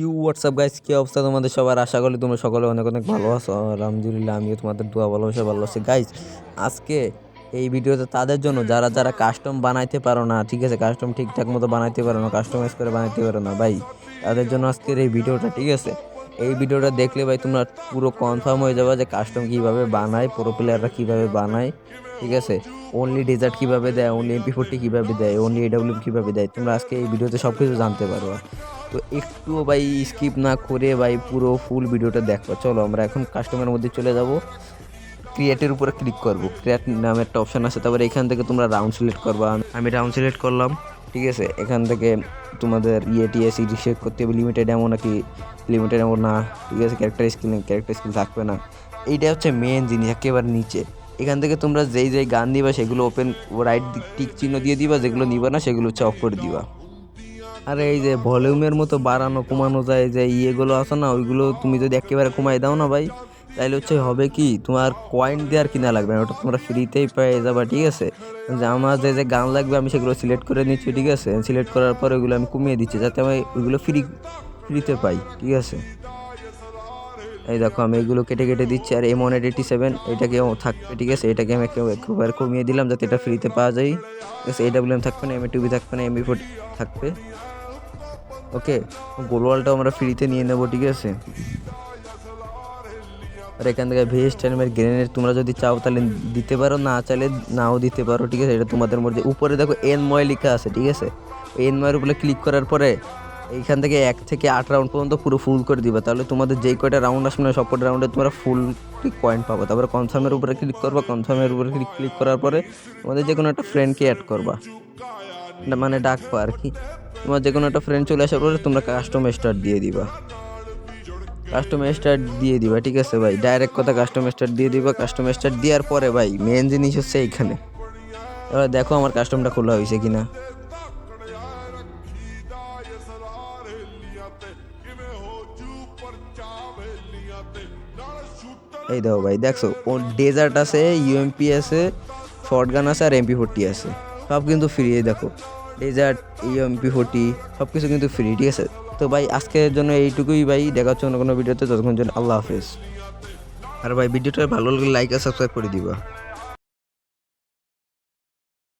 You WhatsApp guys কি অবস্থা তোমাদের সবার? আশা করি তোমরা সকলে অনেক অনেক ভালো আছো। আলহামদুলিল্লাহ, আমিও তোমাদের দোয়া ভালোবাসা, ভালো আছি। গাইস আজকে এই ভিডিওতে তাদের জন্য যারা যারা কাস্টম বানাইতে পারো না, ঠিক আছে কাস্টম ঠিকঠাক মতো বানাইতে পারো না কাস্টমাইজ করে বানাইতে পারো না, ভাই, তাদের জন্য আজকের এই ভিডিওটা, ঠিক আছে? এই ভিডিওটা দেখলে ভাই তোমরা পুরো কনফার্ম হয়ে যাবে যে কাস্টম কীভাবে বানায় প্রো প্লেয়াররা কীভাবে বানায়, ঠিক আছে? অনলি ডেজার্ট কীভাবে দেয় অনলি এমপি ফোরটি কীভাবে দেয় অনলি এডাব্লিউ কীভাবে দেয়, তোমরা আজকে এই ভিডিওতে সব কিছু জানতে পারবে। তো একটুও ভাই স্কিপ না করে ভাই পুরো ফুল ভিডিওটা দেখো। চলো আমরা এখন কাস্টমারের মধ্যে চলে যাব। ক্রিয়েটের উপরে ক্লিক করব। ক্রিয়েট নামে একটা অপশান আছে, তারপরে এখান থেকে তোমরা রাউন্ড সিলেক্ট করবা। আমি রাউন্ড সিলেক্ট করলাম, ঠিক আছে? এখান থেকে তোমাদের ইয়ে টিএস রিসেট করতে হবে লিমিটেড এমন নাকি লিমিটেড এমন না, ঠিক আছে? ক্যারেক্টার স্কিল ক্যারেক্টার স্কিল থাকবে না। এইটা হচ্ছে মেন জিনিস, একেবারে নিচে। এখান থেকে তোমরা যেই যেই গান দিবা, সেগুলো ওপেন রাইট টিক চিহ্ন দিয়ে দিবা, যেগুলো নিবা না, সেগুলো হচ্ছে অফ করে দিবা। আরে এই যে ভলিউমের মতো বাড়ানো, কমানো যায় যে ইয়েগুলো আছে না, ওইগুলো তুমি যদি একেবারে কমাই দাও না ভাই তাহলে হচ্ছে হবে কি, তোমার কয়েন দেওয়ার কিনা লাগবে না, ওটা তোমরা ফ্রিতেই পেয়ে যাবা, ঠিক আছে? যে আমার যে যে গান লাগবে আমি সেগুলো সিলেক্ট করে নিচ্ছি, ঠিক আছে? সিলেক্ট করার পর ওইগুলো আমি কমিয়ে দিচ্ছি, যাতে আমি ওইগুলো ফ্রি ফ্রিতে পাই, ঠিক আছে? এই দেখো, আমি এগুলো কেটে কেটে দিচ্ছি, আর এম ওয়ান এইটি সেভেন এটাকে থাকবে, ঠিক আছে? এটাকে আমি একে- একেবারে কমিয়ে দিলাম, যাতে এটা ফ্রিতে পাওয়া যায়, ঠিক আছে? এডাব্লিউ এম থাকবে না এম এ টুবি থাকবে না এমবি ফোর থাকবে। ওকে, গোলওয়ালটাও আমরা ফ্রিতে নিয়ে নেব, ঠিক আছে? আর এখান থেকে ভেজ টাইমের গ্রেনেড তোমরা যদি চাও তাহলে দিতে পারো, না চাইলে নাও দিতে পারো, ঠিক আছে? এটা তোমাদের মধ্যে, উপরে দেখো এন ময় লেখা আছে, ঠিক আছে? এন ময়ের উপরে ক্লিক করার পরে এইখান থেকে এক থেকে আট রাউন্ড পর্যন্ত পুরো ফুল করে দিবা। তাহলে তোমাদের যেই কয়টা রাউন্ড আসবে না, সব কটা রাউন্ডে তোমরা ফুল পয়েন্ট পাবো। তারপরে কনফার্মের উপরে ক্লিক করবা কনফার্মের উপরে ক্লিক ক্লিক করার পরে তোমাদের যে কোনো একটা ফ্রেন্ডকে অ্যাড করবা। মানে ডাকবা আর কি। তোমার যে কোনো একটা ফ্রেন্ড চলে আসার পরে তোমরা কাস্টম স্টার্ট দিয়ে দিবা। কাস্টম স্টার্ট দিয়ে দিবা, ঠিক আছে ভাই? ডাইরেক্ট কথা কাস্টম স্টার্ট দিয়ে দিবা। কাস্টম স্টার্ট দেওয়ার পরে ভাই মেন জিনিস হচ্ছে এইখানে। এবার দেখো আমার কাস্টমটা খোলা হয়েছে কিনা। এই দেখো ভাই, দেখছ? ও ডেজার্ট আছে ইউএমপি আছে শর্ট গান আছে আর এমপি ফোরটি আছে। সব কিন্তু ফ্রি এই দেখো। ডেজার্ট ইএমপি ফোরটি সব কিছু কিন্তু ফ্রি ঠিক আছে? তো ভাই, আজকের জন্য এইটুকুই ভাই। দেখা হচ্ছে অন্য কোনো ভিডিওতে ততক্ষণ জন্য আল্লাহ হাফেজ। আর ভাই ভিডিওটা ভালো লাগলে লাইক আর সাবস্ক্রাইব করে দিবা।